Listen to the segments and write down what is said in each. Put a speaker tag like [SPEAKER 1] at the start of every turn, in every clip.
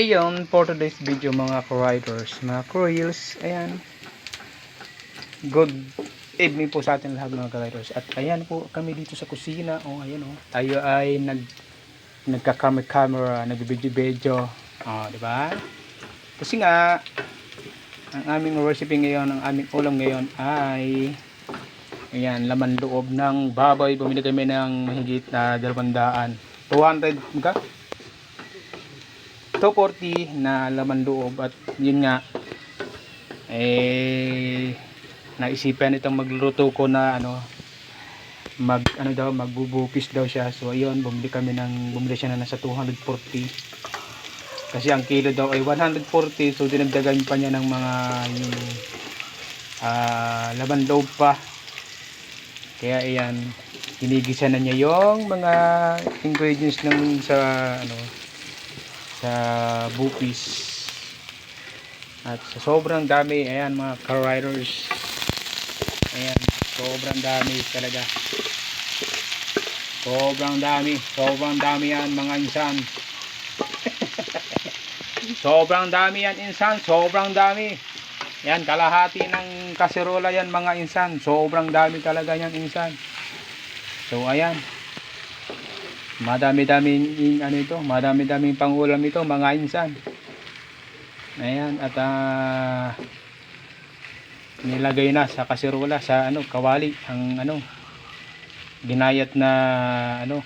[SPEAKER 1] Ayun, for today's video mga riders mga reels ayan. Good evening po sa atin lahat mga riders At ayan po kami dito sa kusina. Oh, ayan oh. Tayo ay nag nagka-camera camera, nag-video-video. Oh, di ba? Kasi nga ang aming recipe ngayon, ang aming ulam ngayon ay ayan, laman loob ng baboy. Bumili kami ng mahigit na 200. 200 ka? 240 na laman loob at yun nga eh naisipan itong magluluto ko na ano mag ano daw magbubukis daw siya. So ayun bumili kami ng bumili siya na nasa 240 kasi ang kilo daw ay 140 so dinagdagan pa niya ng mga yung ah, laman loob pa. Kaya ayan hinigisa na niya yung mga ingredients ng sa ano sa bupis at sa sobrang dami ayan mga car riders ayan sobrang dami talaga. Sobrang dami sobrang dami yan mga insan. Sobrang dami yan insan sobrang dami. Yan kalahati ng kaserola yan mga insan. Sobrang dami talaga yan insan. So ayan madami-daming ano ito, madami-daming pangulam ito mga insan. Ayan at ah, nilagay na sa kasirola sa ano kawali ang ano ginayat na ano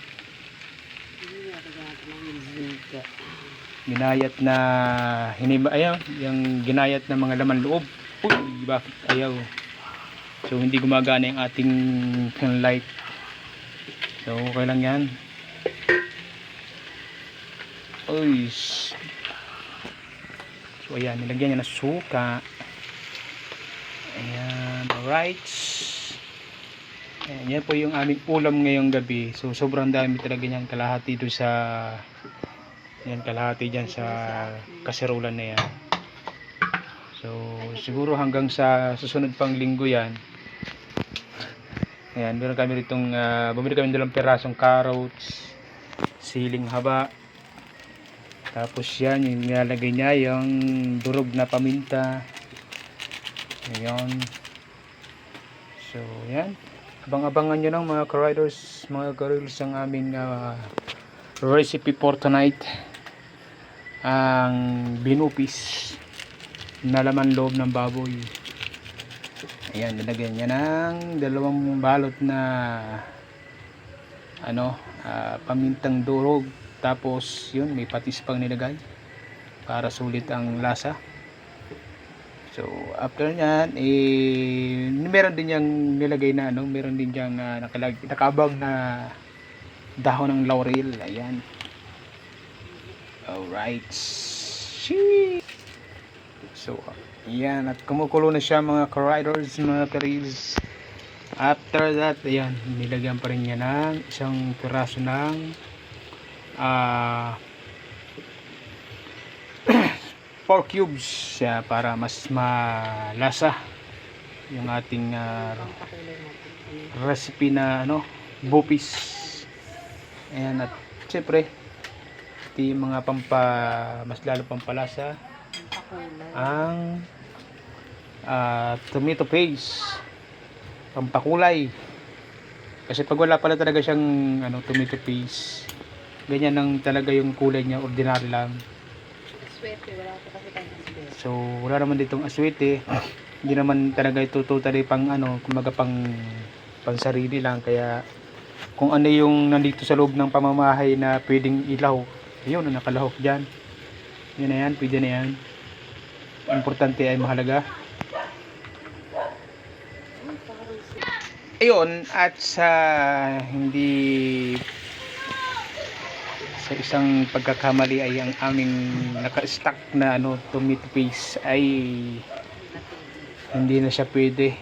[SPEAKER 1] ginayat na hiniba ayaw yung ginayat na mga laman loob. Uy bakit ayaw. So hindi gumagana yung ating light so okay lang yan Uy. So ayan, nilagyan niya ng suka. Ayan, alright. Ayan, yan po yung aming ulam ngayong gabi. So sobrang dami talaga niyan kalahati do sa yan kalahati diyan sa kaserolan na yan. So siguro hanggang sa susunod pang linggo yan. Ayan, meron kami ritong uh, bumili kami ng pirasong carrots, siling haba, tapos yan, yung nilalagay niya yung durog na paminta. Ayan. So, yan. Abang-abangan nyo lang mga ka-riders, mga ka-reels ang aming ah, recipe for tonight. Ang binupis na laman loob ng baboy. Ayan, nilagyan niya ng dalawang balot na ano, ah, pamintang durog. Tapos yun may patis pang nilagay para sulit ang lasa. So after nyan eh meron din yung nilagay na ano meron din yung uh, nakabang na dahon ng laurel. Ayan. Alright. Sheesh. so ayan at kumukulo na siya mga ka-riders mga ka-reels after that ayan nilagyan pa rin niya ng isang piraso ng ah 4 cubes siya para mas malasa yung ating ah, recipe na ano bupis. Ayan at syempre ito yung mga pampa mas lalo pampalasa ang ah, tomato paste pampakulay. Kasi pag wala pala talaga siyang ano tomato paste ganyan lang talaga yung kulay niya ordinary lang.
[SPEAKER 2] Swerte, wala ko kasi tayong swerte.
[SPEAKER 1] so wala naman ditong aswete. Hindi naman talaga ito totally pang ano kumaga pang pang sarili lang. Kaya kung ano yung nandito sa loob ng pamamahay na pwedeng ilaw yun ang nakalahok dyan. Yun na yan pwede na yan. Importante ay mahalaga ayun at sa hindi sa isang pagkakamali ay ang aming naka-stack na ano tomato paste ay hindi na siya pwede.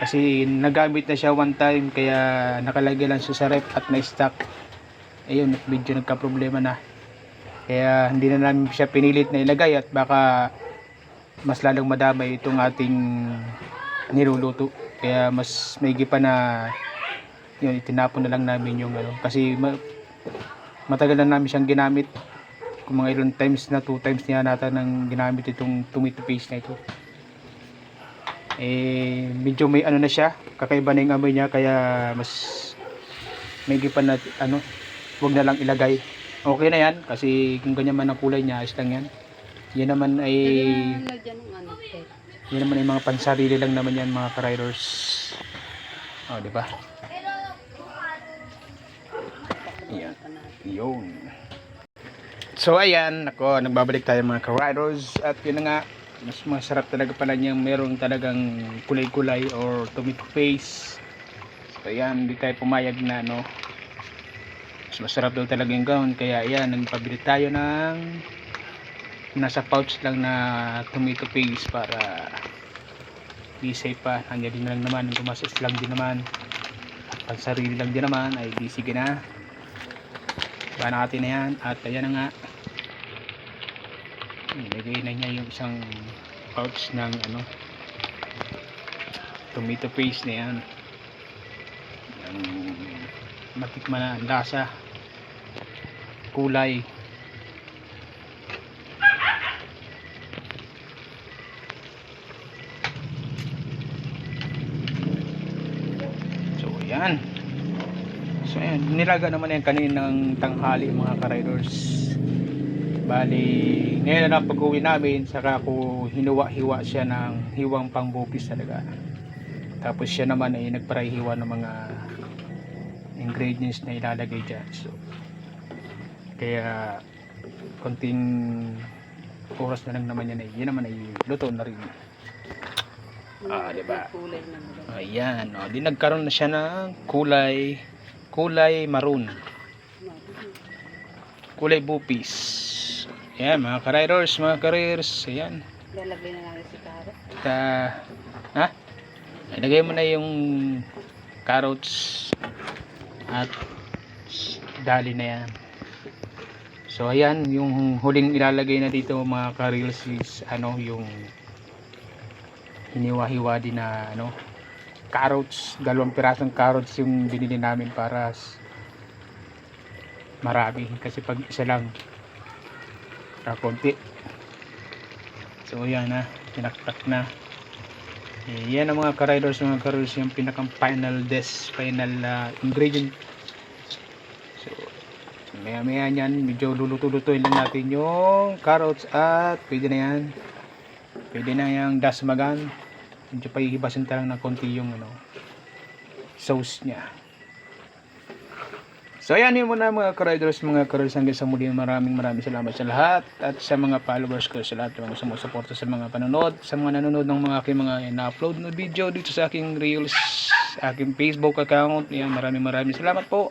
[SPEAKER 1] Kasi nagamit na siya one time kaya nakalagay lang siya sa rep at na-stack ayun medyo nagka problema na. Kaya hindi na namin siya pinilit na ilagay at baka mas lalong madamay itong ating niluluto kaya mas maigi pa na yun itinapon na lang namin yung ano kasi ma- matagal na namin siyang ginamit kung mga ilang times na, two times niya nata nang ginamit itong tomato paste na ito. Eh, medyo may ano na siya, kakaiba na yung amoy niya, kaya mas may pa na, ano, wag na lang ilagay. Okay na yan, kasi kung ganyan man ang kulay niya, ayos lang yan. Yan naman ay,
[SPEAKER 2] Kaya ano,
[SPEAKER 1] yan naman ay mga pansarili lang naman yan, mga ka-riders. Oh, di ba? Yan.
[SPEAKER 2] Pa natin.
[SPEAKER 1] Yun. So ayan, ako nagbabalik tayo mga ka-riders at yun nga, mas masarap talaga pala niyang meron talagang kulay-kulay or tomato paste. So ayan, hindi tayo pumayag na no. Mas masarap daw talaga yung gawin kaya ayan, nagpabili tayo ng nasa pouch lang na tomato paste para di safe pa. Nandiyan din lang naman, gumastos lang din naman. Pag sarili lang din naman ay di sige na. Ba natin na yan at ayan na nga nilagay na niya yung isang pouch ng ano tomato paste na yan ang matikman na ang lasa kulay so ayan So ayan, nilaga naman yan kaninang tanghali mga ka-riders. Bali, ngayon na pag uwi namin, saka ko hinuwa-hiwa siya ng hiwang pangbupis talaga. Tapos siya naman ay nagparahiwa ng mga ingredients na ilalagay dyan. So, kaya konting oras na lang naman yan ay, yan naman ay luto na rin. Ah,
[SPEAKER 2] May
[SPEAKER 1] diba?
[SPEAKER 2] Kulay na.
[SPEAKER 1] Ayan, o, di nagkaroon na siya ng kulay, kulay maroon. kulay bupis. Ayan, mga ka-riders, mga careers. Ayan.
[SPEAKER 2] Lalagay na natin si.
[SPEAKER 1] At, ah, ha? Ilagay mo na yung carrots at dali na yan. So, ayan, yung huling ilalagay na dito mga ka-reels is, ano, yung hiniwa-hiwa din na, ano, carrots. Dalawang pirasong carrots yung binili namin para marami. Kasi pag isa lang, para konti. So, ayan na, pinaktak na. Eh, yan ang mga ka-riders, mga ka-riders, yung pinakang final des, final ah, ingredient. So, maya maya yan, medyo luluto-lutuin lang natin yung carrots at pwede na yan. Pwede na yung dasmagan. Medyo pahihibasin lang ng konti yung ano, sauce niya. So ayan yun muna mga ka-riders, mga ka-riders hanggang sa muli. Maraming maraming salamat sa lahat at sa mga followers ko sa lahat ng mga sumusuporta sa mga panonood, sa mga nanonood ng mga aking mga na-upload na video dito sa aking reels, aking Facebook account. Yan, maraming maraming salamat po.